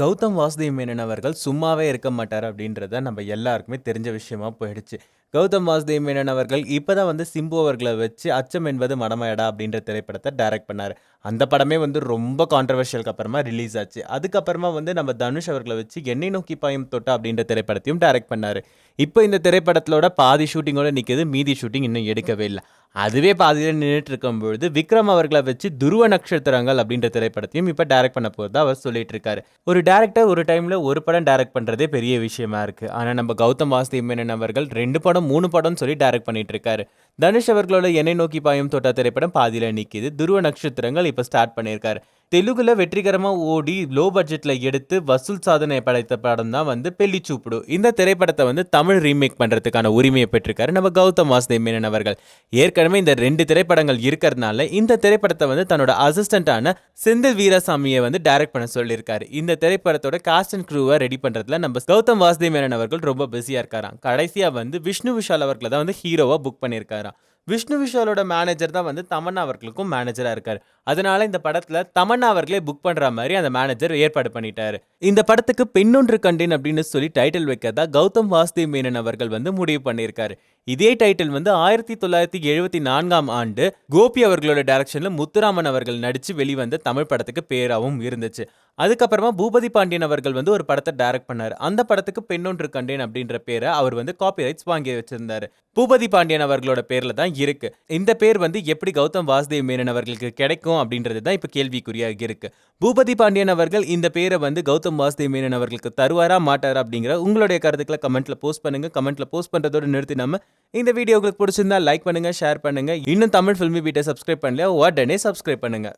கௌதம் வாசுதேவ் மேனன் அவர்கள் சும்மாவே இருக்க மாட்டார் அப்படின்றத நம்ம எல்லாருக்குமே தெரிஞ்ச விஷயமா போயிடுச்சு. கௌதம் வாசுதேவ் மேனன் அவர்கள் இப்போ தான் வந்து சிம்பு அவர்களை வச்சு "அச்சம் என்பது மடமையடா" அப்படின்ற திரைப்படத்தை டைரக்ட் பண்ணார். அந்த படமே வந்து ரொம்ப கான்ட்ரவர்ஷியலுக்கு அப்புறமா ரிலீஸ் ஆச்சு. அதுக்கப்புறமா வந்து நம்ம தனுஷ் அவர்களை வச்சு என்னை நோக்கி பாயும் தொட்டா அப்படின்ற திரைப்படத்தையும் டைரக்ட் பண்ணார். இப்போ இந்த திரைப்படத்தோட பாதி ஷூட்டிங்கோட நிற்கிது மீதி ஷூட்டிங் இன்னும் எடுக்கவே இல்லை. அதுவே பாதியில் நின்றுட்டு இருக்கும்பொழுது, விக்ரம் அவர்களை வச்சு "துருவ நட்சத்திரங்கள்" அப்படின்ற திரைப்படத்தையும் இப்போ டைரக்ட் பண்ண போகிறதா அவர் சொல்லிட்டு இருக்காரு. ஒரு டேரக்டர் ஒரு டைமில் ஒரு படம் டைரக்ட் பண்ணுறதே பெரிய விஷயமா இருக்குது ஆனால் நம்ம கௌதம் வாசுதேவ் மேனன் அவர்கள் ரெண்டு படம், 3 படம்னு சொல்லி டைரக்ட் பண்ணிட்டு இருக்காரு. தனுஷ் அவர்களோட "எண்ணெய் நோக்கி பாயும் தோட்டா" திரைப்படம் பாதியில் நிற்கிது "துருவ நட்சத்திரங்கள்" இப்போ ஸ்டார்ட் பண்ணியிருக்காரு. தெலுங்குல வெற்றிகரமாக ஓடி லோ பட்ஜெட்டில் எடுத்து வசூல் சாதனை படைத்த படம் தான் வந்து "பெல்லி சூப்புடு". இந்த திரைப்படத்தை வந்து தமிழ் ரீமேக் பண்ணுறதுக்கான உரிமையை பெற்றிருக்காரு நம்ம கௌதம் வாசுதேவ் மேனன் அவர்கள். ஏற்கனவே இந்த ரெண்டு திரைப்படங்கள் இருக்கிறதுனால இந்த திரைப்படத்தை வந்து தன்னோட அசிஸ்டன்ட்டான செந்தில் வீராசாமியை வந்து டைரக்ட் பண்ண சொல்லியிருக்காரு. இந்த திரைப்படத்தோட காஸ்ட் அண்ட் க்ரூவை ரெடி பண்ணுறதுல நம்ம கௌதம் வாசுதேவ் மேனன் அவர்கள் ரொம்ப பிஸியாக இருக்காராம். கடைசியாக வந்து விஷ்ணு விஷால் அவர்களை தான் வந்து ஹீரோவாக புக் பண்ணியிருக்காராம். விஷ்ணு விஷாலோட மேனேஜர் தான் வந்து தமன்னா அவர்களுக்கும் மேனேஜரா இருக்கார் அதனால இந்த படத்துல தமன்னா அவர்களே புக் பண்ற மாதிரி அந்த மேனேஜர் ஏற்பாடு பண்ணிட்டாரு. இந்த படத்துக்கு "பெண்ணொன்று கண்டேன்" அப்படின்னு சொல்லி டைட்டில் வைக்கிறதா கௌதம் வாசுதேவ் மேனன் அவர்கள் வந்து முடிவு பண்ணியிருக்காரு. இதே டைட்டில் வந்து 1974ஆம் ஆண்டு கோபி அவர்களோட டைரக்ஷன்ல முத்துராமன் அவர்கள் நடிச்சு வெளிவந்த தமிழ் படத்துக்கு பேராவும் இருந்துச்சு. அதுக்கப்புறமா பூபதி பாண்டியன் அவர்கள் வந்து ஒரு படத்தை டைரக்ட் பண்ணார் அந்த படத்துக்கு "பெண்ணொன்று கண்டேன்" அப்படின்ற பேரை அவர் வந்து காப்பி ரைட்ஸ் வாங்கி வச்சிருந்தாரு. பூபதி பாண்டியன் அவர்களோட பேர்ல தான் இருக்கு. இந்த பேர் வந்து எப்படி கௌதம் வாசுதேவ் மேனன் அவர்களுக்கு கிடைக்கும் அப்படின்றது தான் இப்ப கேள்விக்குறியாக இருக்கு. பூபதி பாண்டியன் அவர்கள் இந்த பேரை வந்து கௌதம் வாசுதேவ் மேனன் அவர்களுக்கு தருவாரா? மாட்டாரா? அப்படிங்கிற உங்களுடைய கருத்துக்களை கமெண்ட்ல போஸ்ட் பண்ணுங்க. கமெண்ட்ல போஸ்ட் பண்றதோட நம்ம இந்த வீடியோ உங்களுக்கு புடிச்சிருந்தா லைக் பண்ணுங்க, ஷேர் பண்ணுங்க. இன்னும் தமிழ் ஃபில்மி பீட்டை சப்ஸ்கிரைப் பண்ணல உடனே சப்ஸ்கிரைப் பண்ணுங்க.